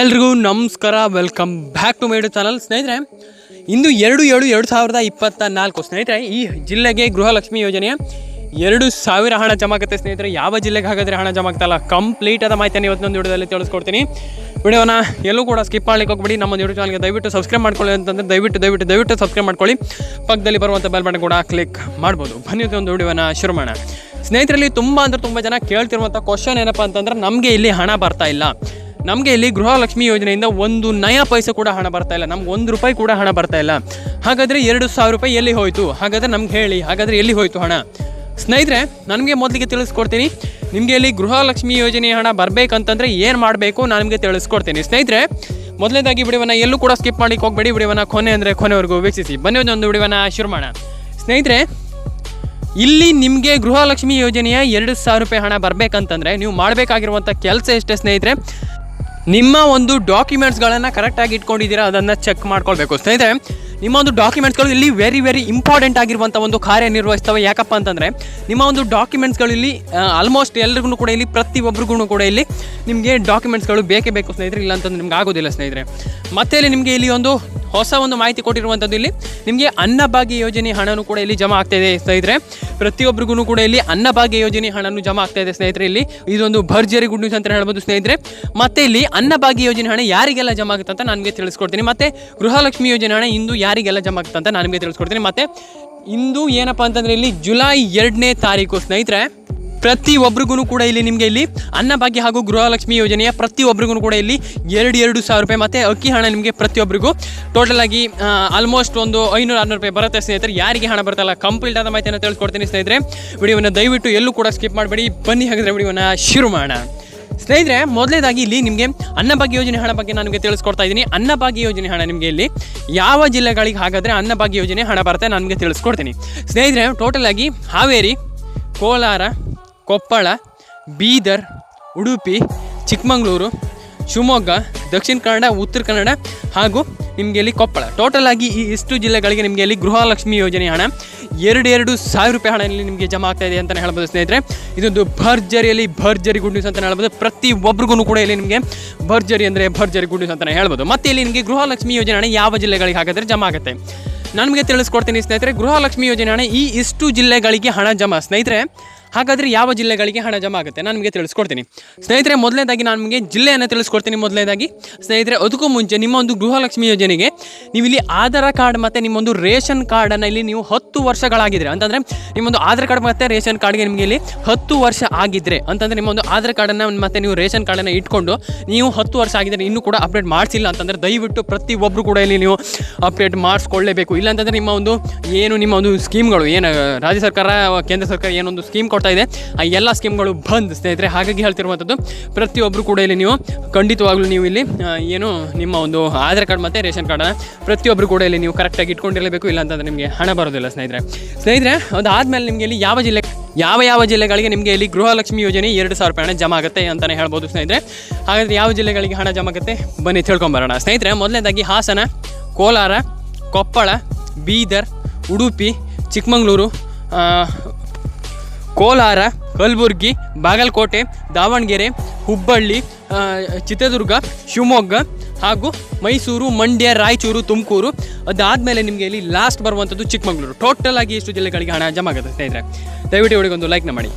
ಎಲ್ರಿಗೂ, ನಮಸ್ಕಾರ. Welcome back to my channel ಸ್ನೇಹಿತರೆ, ಇಂದು ಎರಡು ಏಳು ಎರಡು ಸಾವಿರದ ಇಪ್ಪತ್ತ ನಾಲ್ಕು. ಸ್ನೇಹಿತರೆ, ಈ ಜಿಲ್ಲೆಗೆ ಗೃಹಲಕ್ಷ್ಮಿ ಯೋಜನೆ ಎರಡು ಸಾವಿರ ಹಣ ಜಮಾಗುತ್ತೆ. ಸ್ನೇಹಿತರೆ, ಯಾವ ಜಿಲ್ಲೆಗೆ ಹಾಗಾದರೆ ಹಣ ಜಮಾಗ್ತಲ್ಲ? ಕಂಪ್ಲೀಟ್ ಆದ ಮಾಹಿತಿಯನ್ನು ಇವತ್ತೊಂದು ವಿಡಿಯೋದಲ್ಲಿ ತಿಳಿಸ್ಕೊಡ್ತೀನಿ. ವಿಡಿಯೋನ ಎಲ್ಲೂ ಕೂಡ ಸ್ಕಿಪ್ ಮಾಡ್ಲಿಕ್ಕೆ ಹೋಗ್ಬಿಡಿ. ನಮ್ಮ ಯೂಟ್ಯೂಬ್ ಚಾನಲ್ಗೆ ದಯವಿಟ್ಟು ಸಬ್ಸ್ಕ್ರೈಬ್ ಮಾಡ್ಕೊಳ್ಳಿ ಅಂತಂದರೆ ದಯವಿಟ್ಟು ದಯವಿಟ್ಟು ದಯವಿಟ್ಟು ಸಬ್ಸ್ಕ್ರೈಬ್ ಮಾಡ್ಕೊಳ್ಳಿ. ಪಕ್ಕದಲ್ಲಿ ಬರುವಂಥ ಬೆಲ್ ಬಟನ್ ಕೂಡ ಕ್ಲಿಕ್ ಮಾಡ್ಬೋದು. ಬನ್ನಿ ಒಂದು ವಿಡಿಯೋನ ಶುರು ಮಾಡೋಣ. ಸ್ನೇಹಿತರಲ್ಲಿ ತುಂಬ ಅಂದರೆ ತುಂಬ ಜನ ಕೇಳ್ತಿರುವಂಥ ಕ್ವಶನ್ ಏನಪ್ಪ ಅಂತಂದ್ರೆ, ನಮಗೆ ಇಲ್ಲಿ ಹಣ ಬರ್ತಾ ಇಲ್ಲ. ನಮಗೆ ಇಲ್ಲಿ ಗೃಹಲಕ್ಷ್ಮಿ ಯೋಜನೆಯಿಂದ ಒಂದು ನಯ ಪೈಸೆ ಕೂಡ ಹಣ ಬರ್ತಾ ಇಲ್ಲ. ನಮ್ಗೆ ಒಂದು ರೂಪಾಯಿ ಕೂಡ ಹಣ ಬರ್ತಾ ಇಲ್ಲ. ಹಾಗಾದರೆ ಎರಡು ಸಾವಿರ ರೂಪಾಯಿ ಎಲ್ಲಿ ಹೋಯಿತು? ಹಾಗಾದರೆ ನಮ್ಗೆ ಹೇಳಿ. ಹಾಗಾದರೆ ಎಲ್ಲಿ ಹೋಯಿತು ಹಣ? ಸ್ನೇಹಿತರೆ, ನನಗೆ ಮೊದಲಿಗೆ ತಿಳಿಸ್ಕೊಡ್ತೀನಿ. ನಿಮಗೆ ಇಲ್ಲಿ ಗೃಹಲಕ್ಷ್ಮಿ ಯೋಜನೆ ಹಣ ಬರಬೇಕಂತಂದರೆ ಏನು ಮಾಡಬೇಕು ನಾನು ನಿಮಗೆ ತಿಳಿಸ್ಕೊಡ್ತೀನಿ. ಸ್ನೇಹಿತರೆ, ಮೊದಲನೇದಾಗಿ ಬಿಡುವನ್ನ ಎಲ್ಲೂ ಕೂಡ ಸ್ಕಿಪ್ ಮಾಡಿ ಹೋಗಬೇಡಿ. ಬಿಡುವನ್ನ ಕೊನೆ ಅಂದರೆ ಕೊನೆವರೆಗೂ ವೀಕ್ಷಿಸಿ. ಬನ್ನಿ ಒಂದು ಬಿಡುವನ್ನ ಶುರು ಮಾಡೋಣ. ಸ್ನೇಹಿತರೆ, ಇಲ್ಲಿ ನಿಮಗೆ ಗೃಹಲಕ್ಷ್ಮಿ ಯೋಜನೆಯ ಎರಡು ಸಾವಿರ ರೂಪಾಯಿ ಹಣ ಬರಬೇಕಂತಂದರೆ ನೀವು ಮಾಡಬೇಕಾಗಿರುವಂಥ ಕೆಲಸ ಎಷ್ಟೇ ಸ್ನೇಹಿತರೆ ನಿಮ್ಮ ಒಂದು ಡಾಕ್ಯುಮೆಂಟ್ಸ್ಗಳನ್ನು ಕರೆಕ್ಟಾಗಿ ಇಟ್ಕೊಂಡಿದ್ದೀರಾ, ಅದನ್ನು ಚೆಕ್ ಮಾಡ್ಕೊಳ್ಬೇಕು. ಸ್ನೇಹಿತರೆ, ನಿಮ್ಮ ಒಂದು ಡಾಕ್ಯುಮೆಂಟ್ಸ್ಗಳು ಇಲ್ಲಿ ವೆರಿ ವೆರಿ ಇಂಪಾರ್ಟೆಂಟ್ ಆಗಿರುವಂಥ ಒಂದು ಕಾರ್ಯನಿರ್ವಹಿಸ್ತವೆ. ಯಾಕಪ್ಪ ಅಂತಂದರೆ, ನಿಮ್ಮ ಒಂದು ಡಾಕ್ಯುಮೆಂಟ್ಸ್ಗಳು ಇಲ್ಲಿ ಆಲ್ಮೋಸ್ಟ್ ಎಲ್ರಿಗೂ ಕೂಡ ಇಲ್ಲಿ ಪ್ರತಿಯೊಬ್ಬರಿಗೂ ಕೂಡ ಇಲ್ಲಿ ನಿಮಗೆ ಡಾಕ್ಯುಮೆಂಟ್ಸ್ಗಳು ಬೇಕೇ ಬೇಕು ಸ್ನೇಹಿತರೆ. ಇಲ್ಲ ಅಂತಂದ್ರೆ ನಿಮ್ಗೆ ಆಗೋದಿಲ್ಲ ಸ್ನೇಹಿತರೆ. ಮತ್ತೆ ಇಲ್ಲಿ ನಿಮಗೆ ಇಲ್ಲಿ ಒಂದು ಹೊಸ ಒಂದು ಮಾಹಿತಿ ಕೊಟ್ಟಿರುವಂಥದ್ದು ಇಲ್ಲಿ. ನಿಮಗೆ ಅನ್ನಭಾಗ್ಯ ಯೋಜನೆ ಹಣನೂ ಕೂಡ ಇಲ್ಲಿ ಜಮಾ ಆಗ್ತಾ ಇದೆ ಸ್ನೇಹಿತರೆ. ಪ್ರತಿಯೊಬ್ಬರಿಗೂ ಕೂಡ ಇಲ್ಲಿ ಅನ್ನಭಾಗ್ಯ ಯೋಜನೆ ಹಣನು ಜಮಾ ಆಗ್ತಾ ಇದೆ ಸ್ನೇಹಿತರೆ ಇಲ್ಲಿ. ಇದೊಂದು ಭರ್ಜರಿ ಗುಡ್ ನ್ಯೂಸ್ ಅಂತ ಹೇಳ್ಬೋದು ಸ್ನೇಹಿತರೆ. ಮತ್ತೆ ಇಲ್ಲಿ ಅನ್ನಭಾಗ್ಯ ಯೋಜನೆ ಹಣ ಯಾರಿಗೆಲ್ಲ ಜಮಾ ಆಗುತ್ತೆ ಅಂತ ನನಗೆ ತಿಳಿಸ್ಕೊಡ್ತೀನಿ. ಮತ್ತೆ ಗೃಹಲಕ್ಷ್ಮಿ ಯೋಜನೆ ಹಣ ಇಂದು ಯಾರಿಗೆಲ್ಲ ಜಮಾ ಆಗುತ್ತೆ ಅಂತ ನನಗೆ ತಿಳಿಸ್ಕೊಡ್ತೀನಿ. ಮತ್ತೆ ಇಂದು ಏನಪ್ಪ ಅಂತಂದರೆ ಇಲ್ಲಿ ಜುಲೈ ಎರಡನೇ ತಾರೀಕು ಸ್ನೇಹಿತರೆ. ಪ್ರತಿ ಒಬ್ರಿಗೂ ಕೂಡ ಇಲ್ಲಿ ನಿಮಗೆ ಇಲ್ಲಿ ಅನ್ನಭಾಗ್ಯ ಹಾಗೂ ಗೃಹಲಕ್ಷ್ಮಿ ಯೋಜನೆಯ ಪ್ರತಿಯೊಬ್ಬರಿಗೂ ಕೂಡ ಇಲ್ಲಿ ಎರಡು ಎರಡು ಸಾವಿರ ರೂಪಾಯಿ. ಮತ್ತು ಅಕ್ಕಿ ಹಣ ನಿಮಗೆ ಪ್ರತಿಯೊಬ್ಬರಿಗೂ ಟೋಟಲ್ ಆಗಿ ಆಲ್ಮೋಸ್ಟ್ ಒಂದು ಐನೂರು ಆರುನೂರು ರೂಪಾಯಿ ಬರುತ್ತೆ ಸ್ನೇಹಿತರೆ. ಯಾರಿಗೆ ಹಣ ಬರ್ತಲ್ಲ ಕಂಪ್ಲೀಟ್ ಆದ ಮಾಹಿತಿಯನ್ನು ತಿಳಿಸ್ಕೊಡ್ತೀನಿ ಸ್ನೇಹಿತರೆ. ವಿಡಿಯೋವನ್ನು ದಯವಿಟ್ಟು ಎಲ್ಲೂ ಕೂಡ ಸ್ಕಿಪ್ ಮಾಡಬೇಡಿ. ಬನ್ನಿ ಹಾಗಾದರೆ ವಿಡಿಯೋನ ಶುರು ಮಾಡೋಣ. ಸ್ನೇಹಿತರೆ, ಮೊದಲೇದಾಗಿ ಇಲ್ಲಿ ನಿಮಗೆ ಅನ್ನಭಾಗ್ಯ ಯೋಜನೆ ಹಣ ಬಗ್ಗೆ ನಾನು ನಿಮಗೆ ತಿಳಿಸ್ಕೊಡ್ತಾ ಇದ್ದೀನಿ. ಅನ್ನಭಾಗ್ಯ ಯೋಜನೆ ಹಣ ನಿಮಗೆ ಇಲ್ಲಿ ಯಾವ ಜಿಲ್ಲೆಗಳಿಗೆ ಹಾಗಾದರೆ ಅನ್ನಭಾಗ್ಯ ಯೋಜನೆ ಹಣ ಬರುತ್ತೆ ನಾನು ನಿಮಗೆ ತಿಳಿಸ್ಕೊಡ್ತೀನಿ. ಸ್ನೇಹಿತರೆ ಟೋಟಲ್ ಆಗಿ ಹಾವೇರಿ, ಕೋಲಾರ ಕೊಪ್ಪಳ, ಬೀದರ್, ಉಡುಪಿ, ಚಿಕ್ಕಮಗಳೂರು, ಶಿವಮೊಗ್ಗ, ದಕ್ಷಿಣ ಕನ್ನಡ, ಉತ್ತರ ಕನ್ನಡ ಹಾಗೂ ನಿಮಗೆ ಇಲ್ಲಿ ಕೊಪ್ಪಳ. ಟೋಟಲ್ ಆಗಿ ಈ ಇಷ್ಟು ಜಿಲ್ಲೆಗಳಿಗೆ ನಿಮಗೆ ಇಲ್ಲಿ ಗೃಹಲಕ್ಷ್ಮಿ ಯೋಜನೆ ಹಣ. ಎರಡು ಎರಡು ಸಾವಿರ ರೂಪಾಯಿ ಹಣ ಇಲ್ಲಿ ನಿಮಗೆ ಜಮಾ ಆಗ್ತಾ ಇದೆ ಅಂತಲೇ ಹೇಳ್ಬೋದು ಸ್ನೇಹಿತರೆ. ಇದೊಂದು ಭರ್ಜರಿಯಲ್ಲಿ ಭರ್ಜರಿ ಗುಡ್ ನ್ಯೂಸ್ ಅಂತಲೇ ಹೇಳ್ಬೋದು. ಪ್ರತಿ ಒಬ್ರಿಗೂ ಕೂಡ ಇಲ್ಲಿ ನಿಮಗೆ ಭರ್ಜರಿ ಅಂದರೆ ಭರ್ಜರಿ ಗುಡ್ ನ್ಯೂಸ್ ಅಂತಲೇ ಹೇಳ್ಬೋದು. ಮತ್ತೆ ಇಲ್ಲಿ ನಿಮಗೆ ಗೃಹಲಕ್ಷ್ಮಿ ಯೋಜನೆ ಹಣ ಯಾವ ಜಿಲ್ಲೆಗಳಿಗೆ ಹಾಗಾದರೆ ಜಮಾ ಆಗುತ್ತೆ? ನಾನು ನಿಮಗೆ ತಿಳಿಸ್ಕೊಡ್ತೀನಿ ಸ್ನೇಹಿತರೆ, ಗೃಹಲಕ್ಷ್ಮಿ ಯೋಜನೆ ಹಣ ಈ ಇಷ್ಟು ಜಿಲ್ಲೆಗಳಿಗೆ ಹಣ ಜಮಾ. ಸ್ನೇಹಿತರೆ ಹಾಗಾದರೆ ಯಾವ ಜಿಲ್ಲೆಗಳಿಗೆ ಹಣ ಜಮಾ ಆಗುತ್ತೆ? ನಾನು ನಿಮಗೆ ತಿಳಿಸ್ಕೊಡ್ತೀನಿ. ಸ್ನೇಹಿತರೆ, ಮೊದಲನೇದಾಗಿ ನಾನು ನಿಮಗೆ ಜಿಲ್ಲೆಯನ್ನು ತಿಳಿಸ್ಕೊಡ್ತೀನಿ ಮೊದಲನೇದಾಗಿ. ಸ್ನೇಹಿತರೆ ಅದಕ್ಕೂ ಮುಂಚೆ ನಿಮ್ಮ ಒಂದು ಗೃಹಲಕ್ಷ್ಮಿ ಯೋಜನೆಗೆ ನೀವು ಇಲ್ಲಿ ಆಧಾರ್ ಕಾರ್ಡ್ ಮತ್ತು ನಿಮ್ಮೊಂದು ರೇಷನ್ ಕಾರ್ಡನ್ನು ಇಲ್ಲಿ ನೀವು ಹತ್ತು ವರ್ಷಗಳಾಗಿದ್ದರೆ ಅಂತಂದರೆ ನಿಮ್ಮೊಂದು ಆಧಾರ್ ಕಾರ್ಡ್ ಮತ್ತು ರೇಷನ್ ಕಾರ್ಡ್ಗೆ ನಿಮಗೆ ಇಲ್ಲಿ ಹತ್ತು ವರ್ಷ ಆಗಿದ್ದರೆ ಅಂತಂದರೆ ನಿಮ್ಮೊಂದು ಆಧಾರ್ ಕಾರ್ಡನ್ನು ಮತ್ತು ನೀವು ರೇಷನ್ ಕಾರ್ಡನ್ನು ಇಟ್ಕೊಂಡು ನೀವು ಹತ್ತು ವರ್ಷ ಆಗಿದ್ದರೆ ಇನ್ನೂ ಕೂಡ ಅಪ್ಡೇಟ್ ಮಾಡಿಸಿಲ್ಲ ಅಂತಂದರೆ ದಯವಿಟ್ಟು ಪ್ರತಿಯೊಬ್ಬರು ಕೂಡ ಇಲ್ಲಿ ನೀವು ಅಪ್ಡೇಟ್ ಮಾಡಿಸ್ಕೊಳ್ಳೇಬೇಕು. ಇಲ್ಲಾಂತಂದರೆ ನಿಮ್ಮ ಒಂದು ಏನು, ನಿಮ್ಮ ಒಂದು ಸ್ಕೀಮ್ಗಳು ಏನು ರಾಜ್ಯ ಸರ್ಕಾರ, ಕೇಂದ್ರ ಸರ್ಕಾರ ಏನೊಂದು ಸ್ಕೀಮ್ ಕೊಡ್ತಾ ಇದೆ. ಆ ಎಲ್ಲ ಸ್ಕೀಮ್ಗಳು ಬಂದ್ ಸ್ನೇಹಿತರೆ, ಹಾಗಾಗಿ ಹೇಳ್ತಿರುವಂಥದ್ದು ಪ್ರತಿಯೊಬ್ಬರು ಕೂಡ ಇಲ್ಲಿ ನೀವು ಖಂಡಿತವಾಗ್ಲೂ ನೀವು ಇಲ್ಲಿ ಏನು ನಿಮ್ಮ ಒಂದು ಆಧಾರ್ ಕಾರ್ಡ್ ಮತ್ತು ರೇಷನ್ ಕಾರ್ಡನ್ನು ಪ್ರತಿಯೊಬ್ಬರು ಕೂಡ ಇಲ್ಲಿ ನೀವು ಕರೆಕ್ಟಾಗಿ ಇಟ್ಕೊಂಡಿರಲೇಬೇಕು ಇಲ್ಲ ಅಂತಂದರೆ ನಿಮಗೆ ಹಣ ಬರೋದಿಲ್ಲ ಸ್ನೇಹಿತರೆ. ಸ್ನೇಹಿತರೆ, ಅದಾದಮೇಲೆ ನಿಮಗೆ ಇಲ್ಲಿ ಯಾವ ಜಿಲ್ಲೆ, ಯಾವ ಯಾವ ಜಿಲ್ಲೆಗಳಿಗೆ ನಿಮಗೆ ಇಲ್ಲಿ ಗೃಹಲಕ್ಷ್ಮಿ ಯೋಜನೆ ಎರಡು ಸಾವಿರ ರೂಪಾಯಿ ಹಣ ಜಮಾ ಆಗುತ್ತೆ ಅಂತಲೇ ಹೇಳ್ಬೋದು ಸ್ನೇಹಿತರೆ. ಹಾಗಾದರೆ ಯಾವ ಜಿಲ್ಲೆಗಳಿಗೆ ಹಣ ಜಮಾ ಆಗುತ್ತೆ? ಬನ್ನಿ ತಿಳ್ಕೊಂಬರೋಣ ಸ್ನೇಹಿತರೆ, ಮೊದಲನೇದಾಗಿ ಹಾಸನ, ಕೋಲಾರ, ಕೊಪ್ಪಳ, ಬೀದರ್, ಉಡುಪಿ, ಚಿಕ್ಕಮಗಳೂರು ಕೋಲಾರ, ಕಲಬುರ್ಗಿ, ಬಾಗಲಕೋಟೆ, ದಾವಣಗೆರೆ, ಹುಬ್ಬಳ್ಳಿ ಚಿತ್ರದುರ್ಗ, ಶಿವಮೊಗ್ಗ ಹಾಗೂ ಮೈಸೂರು, ಮಂಡ್ಯ, ರಾಯಚೂರು, ತುಮಕೂರು. ಅದಾದಮೇಲೆ ನಿಮಗೆ ಇಲ್ಲಿ ಲಾಸ್ಟ್ ಬರುವಂಥದ್ದು ಚಿಕ್ಕಮಗಳೂರು. ಟೋಟಲ್ ಆಗಿ ಎಷ್ಟು ಜಿಲ್ಲೆಗಳಿಗೆ ಹಣ ಜಮಾ ಆಗುತ್ತೆ ಸ್ನೇಹಿತರೆ? ದಯವಿಟ್ಟು ಇವಳಿಗೆ ಒಂದು ಲೈಕ್ನ ಮಾಡಿ.